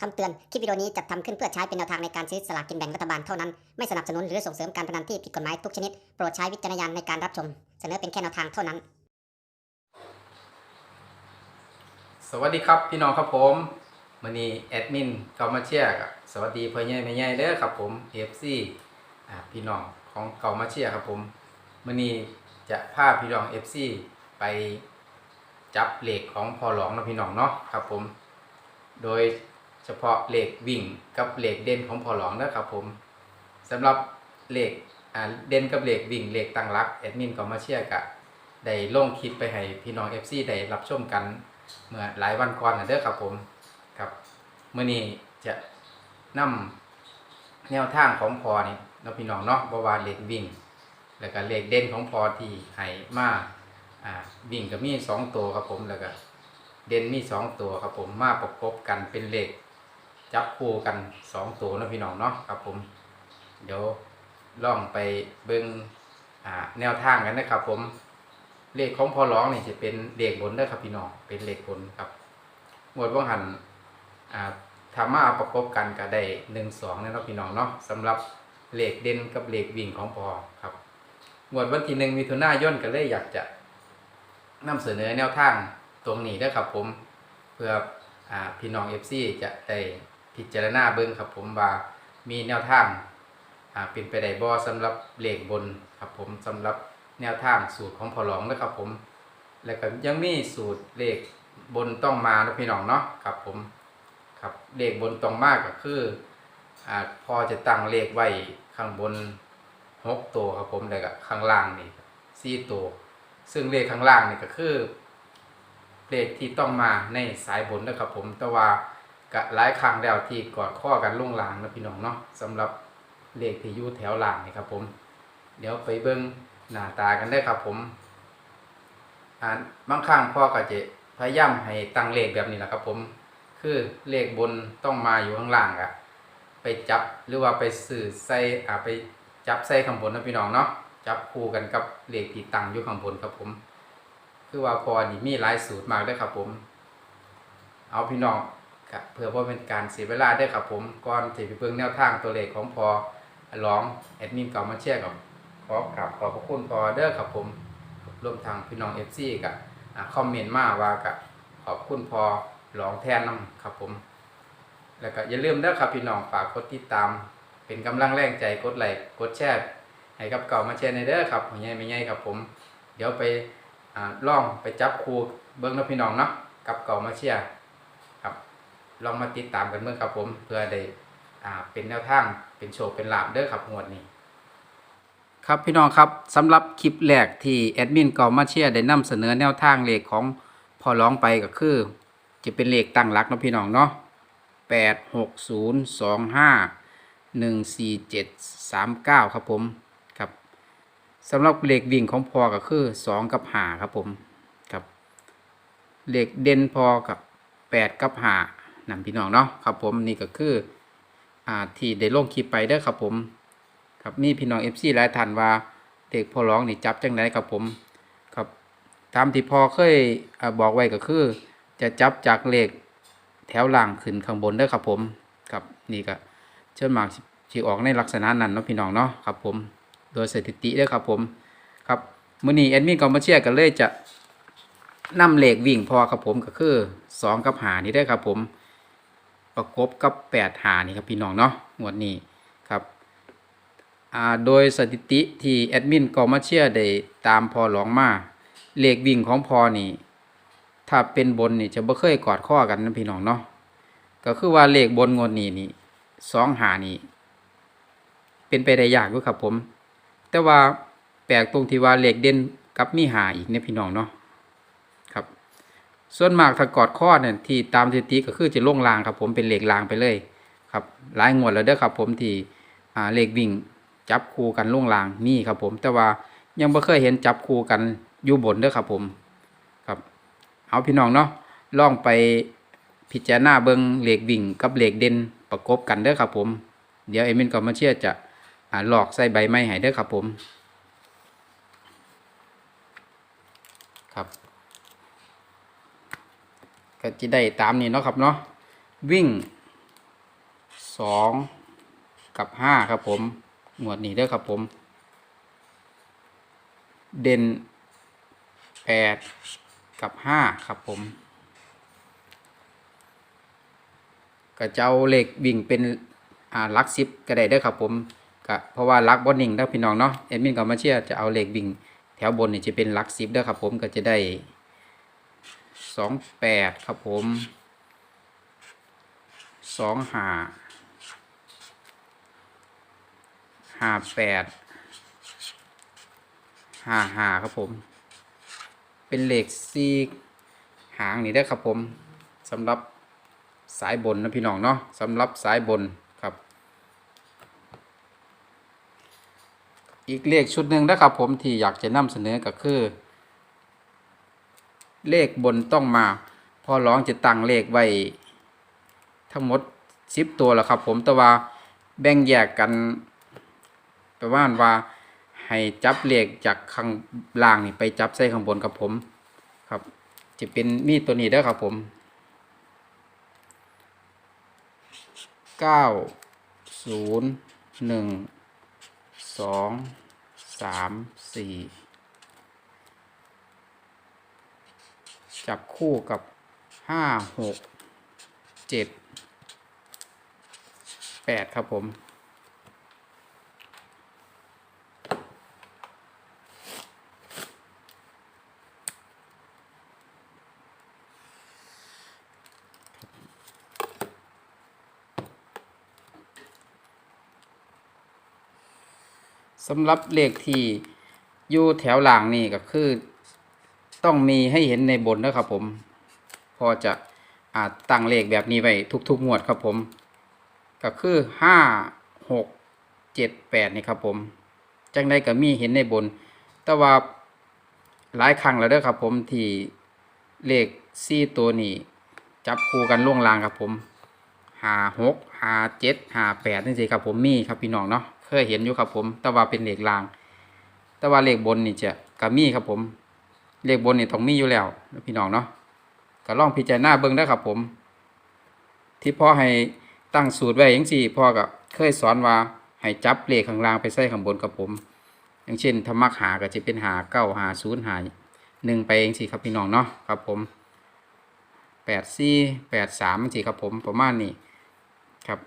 คำเตือน คลิปวิดีโอนี้จัดทำขึ้นเพื่อใช้เป็นแนวทางในการซื้อสลากกินแบ่งรัฐบาลเท่านั้น ไม่สนับสนุนหรือส่งเสริมการพนันที่ผิดกฎหมายทุกชนิด โปรดใช้วิจารณญาณในการรับชม เสนอเป็นแค่แนวทางเท่านั้น สวัสดีครับพี่น้องครับผมมื่อนี้แอดมินเกามาเชียร์กับสวัสดีพ่อใหญ่แม่ใหญ่เด้อครับผม FC อ่าพี่น้องของเกามาเชียร์ครับผมมื่อนี้จะพาพี่น้อง FC ไปจับเหล็กของพอหลองนะพี่น้องเนาะครับผม โดย เฉพาะเหล็กวิ่งกับเหล็กเด่นของพอหลองนะครับผมสำหรับเหล็กเด่นกับเหล็กวิ่งเหล็กตั้งรักแอดมินกามาเชียร์กับได้ลงคลิปไปให้พี่น้อง FC ได้รับชมกันเมื่อหลายวันก่อนนะเด้อครับผมครับเมื่อนี้จะนำแนวทางของพอนี่เนาพี่น้องเนาะบว่าเลขวิ่ง แล้วก็เลขเด่นของพอที่ให้มาอ่าวิ่งก็มีสองตัวครับผมแล้วก็เด่นมีสองตัวครับผมมาประกบกันเป็นเลข จับคู่กันสองตัวนะพี่น้องเนาะครับผม เดี๋ยวลองไปเบิ่งอ่าแนวทางกันนะครับผมเลขของพอร้องนี่จะเป็นเลขบนเด้อครับพี่น้องเป็นเลขบนครับงวดว่างหันอ่าทำมาประกบกันก็ได้หนึ่งสองนี่ยเนาะพี่น้องเนาะสำหรับเลขเด่นกับเลขวิ่งของพอครับงวดวันที่หนึ่งมิถุนายนก็เลยอยากจะนำเสนอแนวทางตรงนี้เด้ครับผมเพื่ออพี่น้องเอฟซีจะได้ พิจารณาเบิ่งครับผมว่ามีแนวทางอ่าเป็นไปได้บ่สำหรับเลขบนครับผมสำหรับแนวทางสูตรของพอหลองนะครับผม แล้วก็ยังมีสูตรเลขบนต้องมานะพี่น้องเนาะครับผมครับเลขบนต้องมากก็คืออ่าพอจะตั้งเลขไว้ข้างบนหกตัวครับผมแล้วก็ข้างล่างนี่สี่ตัว ซึ่งเลขข้างล่างนี่ก็คือเลขที่ต้องมาในสายบนนะครับผมแต่ว่า ก็หลายครั้งแล้วที่กอดข้อกันล่งลางนะพี่น้องเนาะสำหรับเลขที่อยู่แถวล่างนี่ครับผม เดี๋ยวไปเบิ้งหน้าตากันได้ครับผมอ่าบางครั้งพ่อก็จะพยายามให้ตั้งเลขแบบนี้แหละครับผม คือเลขบนต้องมาอยู่ข้างล่างอะไปจับหรือว่าไปสื่อใส่อ่าไปจับใส่ข้างบนนะพี่น้องเนาะจับคู่กันกับเลขที่ตั้งอยู่ข้างบนครับผม คือว่าพอนี่มีหลายสูตรมากเด้ครับผม เอาพี่น้อง ครับเพื่อว่าเป็นการเสียเวลาได้ครับผมก่อนที่ไปเบิ่งแนวทางตัวเลขของพอร้องแอดมินเก่ามาแชร์กับขอกราบขอบพระคุณพอเด้อครับผมรวมทางพี่น้องเอฟซีกับคอมเมนต์มาว่ากับขอบคุณพอหลองแทนน้ำครับผม แล้วก็อย่าลืมเด้อครับพี่น้องฝากกดติดตาม เป็นกำลังแรงใจกดไลค์กดแชร์ให้กับเก่ามาแชร์ในเด้อครับหัวใหญ่ไม่ใหญ่ครับผม เดี๋ยวไปอ่องไปจับครูเบิ้งเนะพี่น้องเนาะกับเก่ามาเชียร์ ลองมาติดตามกันเมื่อครับผม เพื่อได้อ่าเป็นแนวทางเป็นโชว์เป็นลาบเด้อครับงวดนี้ ครับพี่น้องครับสำหรับคลิปแรกที่แอดมินกามาเชียได้นำเสนอแนวทางเลขของพอร้องไปก็คือ จะเป็นเลขตั้งหลักนะพี่น้องเนาะแปดหกศูนย์สองห้าหนึ่งสี่เจ็ดสามเก้าครับผมครับสำหรับเลขวิ่งของพอก็คือสองกับหาครับผมครับเลขเด่นพอกับแปดกับหา นำพี่น้องเนาะครับผมนี่ก็คืออ่าที่ได้ลงคลิปไปเด้อครับผม ครับมีพี่น้องเอฟซีหลายท่านว่าเด็กพอร้องนี่จับจังไดครับผมครับตามที่พอเคยอบอกไว้ก็คือ จะจับจากเลขแถวล่างขึ้นข้างบนเด้อครับผมครับนี่ก็เชิญมากที่ออกในลักษณะนั้นเนาะพี่น้องเนาะครับผมโดยสถิติเด้อครับผมครับมื้อนี้แอดมินกองมาเชียร์กันเลยจะนำเลขวิ่งพอครับผมก็คือสองกับหานี่ได้ครับผม ประกบกับแปดหานี่ครับพี่น้องเนาะงวดนี้ครับโดยสถิติที่แอดมินกอมาเชียได้ตามพอหลองมาเลขวิ่งของพอนี่ ถ้าเป็นบนนี่จะบ่เคยกอดข้อกันนะพี่น้องเนาะก็คือว่าเลขบนงวดนี้นี่สองหานี่เป็นไปได้ยากอยู่ครับผม แต่ว่าแปลกตรงที่ว่าเลขเด่นกับมีหาอีกเนี่ยพี่น้องเนาะ ส่วนมากถ้ากอดข้อเนี่ยที่ตามสถิติก็คือจะล่งรางครับ ผมเป็นเหลขรางไปเลยครับหลายงวดแล้วเด้อครับ ผมที่อ่าเลขวิ่งจับคู่กันล่วงลางมีครับ ผมแต่ว่ายังไม่เคยเห็นจับคู่กันอยู่บนเด้อครับผมครับเอาพี่น้องเนาะลองไปพิจารณาเบิงเหล็กวิ่งกับเหล็กเด่นประกบกันเด้อครับผม เดี๋ยวเอมินก็มาเชื่อจะอ่าหลอกใส่ใบไม้ให้เด้อครับผมครับ ก็จะได้ตามนี้เนาะครับเนาะวิ่งสองกับห้าครับผมหมวดนี้เด้อครับผม เด่นแปดกับห้าครับผมก็จะเอาเลขวิ่งเป็นอ่าลักสิบก็ได้เด้อครับผมก็เพราะว่าลักบนนิ่งเด้อพี่น้องเนาะเอ็ดมินก็มาเชียจะเอาเลขวิ่งแถวบนนี่จะเป็นลักสิบเด้อครับผมก็จะได้ สองแปดครับผมสองห้าห้าแปดห้าห้าครับผม เป็นเหล็กซีหางนี่ได้อครับผมสำหรับสายบนนะพี่น้องเนาะสำหรับสายบนครับ อีกเลขชุดหนึ่งนะครับผมที่อยากจะนำเสนอก็คือ เลขบนต้องมา พอร้องจะตั้งเลขไว้ ทั้งหมดสิบตัวแล้วครับ ผมแต่ว่าแบ่งแยกกันประมาณว่าให้จับเลขจากข้างล่างนี่ไปจับใส่ข้างบนครับผม ครับ จะเป็นมีดตัวนี้ด้อครับผมเก้าศูนย์หนึ่งสองสามสี่ จับคู่กับห้าหกเจ็ดแปดครับผมสำหรับเลขที่อยู่แถวหลังนี่ก็คือ ต้องมีให้เห็นในบนนะครับผม พอจะอาจตั้งเลขแบบนี้ไว้ทุกๆงวดครับผม ก็คือห้าหกเจ็ดแปดนี่ครับผม จังได้ก็มีเห็นในบน แต่ว่าหลายครั้งแล้วเด้อครับผมที่เลขซี่ตัวนี้ จับคู่กันล่วงลางครับผมหาหกหาเจ็ดหาแปดนี่สิครับผมมีครับพี่น้องเนาะเคยเห็นอยู่ครับผม แต่ว่าเป็นเลขลาง แต่ว่าเลขบนนี่จะก็มีครับผม เลขบนนี่ต้องมีอยู่แล้วนะพี่น้องเนาะก็ลองพิจารณาเบิ่งได้ครับผม ที่พ่อให้ตั้งสูตรไว้อย่างสี่พ่อก็เคยสอนว่าให้จับเลขข้างล่างไปใส่ข้างบนกับผม อย่างเช่นธรรมักหาก็จะเป็นหาเก้าหาศูนย์หาหนึ่งไปเองสิครับพี่น้องเนาะครับผมแปดสี่แปดสามสิครับผมประมาณนี้ครับ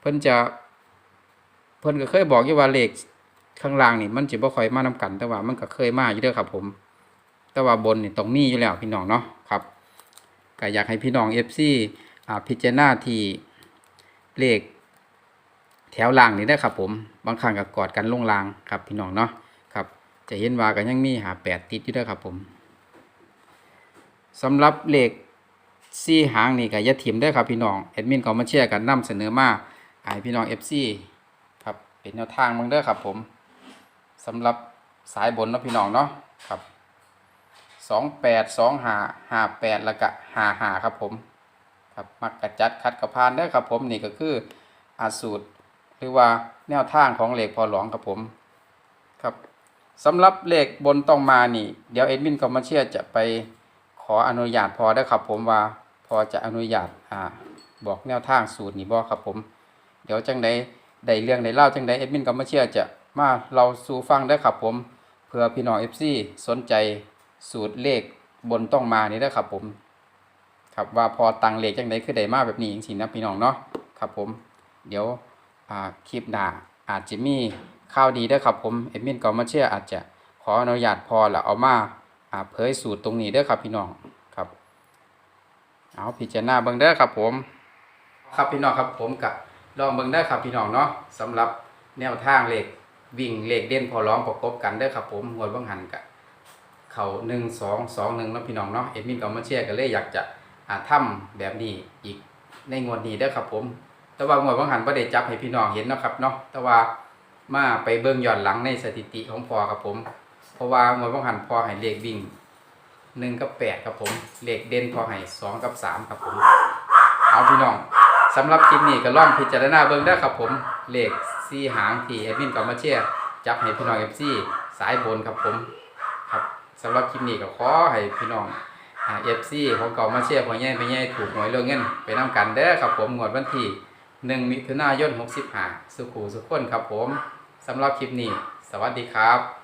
เพิ่นจะ เพิ่นก็เคยบอกอยู่ว่าเลขข้างล่างนี่มันจะบ่ค่อยมานํกันแต่ว่ามันก็เคยมาอยู่เด้อครับผม แต่ว่าบนนี่ต้องมีอยู่แล้วพี่น้องเนาะครับก็อยากให้พี่น้อง FC อ่าพิจารณาที่เลขแถวล่างนี่ได้ครับผม บางครั้งก็กอดกันลงล่างครับพี่น้องเนาะครับ จะเห็นว่าก็ยังมีหาแปดติดอยู่เด้วยครับผมสำหรับเลขซี่หางนี่ก็อย่าถิ่มเด้ครับพี่น้องแอดมินก็มาเชียร์กันนำเสนอมาให้พี่น้อง FC ครับเป็นแนวทางมืองเด้อครับผมสำหรับสายบนเนาะพี่น้องเนาะครับ สองแปดสองหาหาแปดแล้วก็หาหาครับผมครับมักกระจัดคัดกระพานได้ครับผมนี่ก็คืออาสูตรหรือว่าแนวทางของเหล็กพอหลวงครับผมครับสำหรับเหล็กบนต้องมานี่ เดี๋ยวเอ็ดมินคอมมเชียจะไปขออนุญาตพอได้ครับผมว่าพอจะอนุญาตอ่าบอกแนวทางสูตรนี่บอกครับผม เดี๋ยวจังใดได้เรื่องได้เล่าจังใดเอ็ดมินคอมมเชียจะมาเราสู่ฟังได้ครับผมเพื่อพี่น้องเอฟซีสนใจ สูตรเลขบนต้องมานี่ได้อครับผมครับว่าพอตังเลขจังใดคือได้มาแบบนี้จริงๆนะพี่น้องเนาะครับผม เดี๋ยวอ่าคลิปหน้าอาจจะมีข่าวดีเด้อครับผมเอดมินกอมาเชียอาจจะขออนุญาตพอแล้วเอามาอ่าเผยสูตรตรงนี้เด้อครับพี่น้องครับ เอาพิจารณาเบิ่งเด้อครับผม ครับพี่น้องครับผมกับลองเบิ่งได้อครับพี่น้องเนาะสำหรับแนวทางเลขวิ่งเลขเด่นพอร้องประกบกันเด้อครับผมหวยบังหันกับ เขาหนึ่งสองสองหนึ่งแล้วพี่น้องเนาะเอ็ดมินกอมาเชียก็เลยอยากจะอาทำแบบนี้อีกในงวดนี้เด้อครับผม แต่ว่างวดบางหันบ่ได้จับให้พี่น้องเห็นเนาะครับเนาะแต่ว่ามาไปเบิ่งย้อนหลังในสถิติของพอครับผม เพราะว่างวดบางหันพอให้เลขวิ่งหนึ่งกับแปดครับผมเลขเด่นพอให้สองกับสามครับผมเอาพี่น้องสำหรับคลิปนี้ก็ลองพิจารณาเบิ่งได้ครับผมเลขสี่หางที่แอดมินก็มาเชียร์จับให้พี่น้องเอฟซีสายบนครับผม สำหรับคลิปนี้ก็ขอให้พี่น้องเอฟซีของเก่ามาเชียร์พ่อแย่ไปแย่ถูกหวยเรื่องเงินไปนํกันเด้อครับผมงวดวันที่1มิถุนายน65สุขูสุขคนครับผมสำหรับคลิปนี้ สวัสดีครับ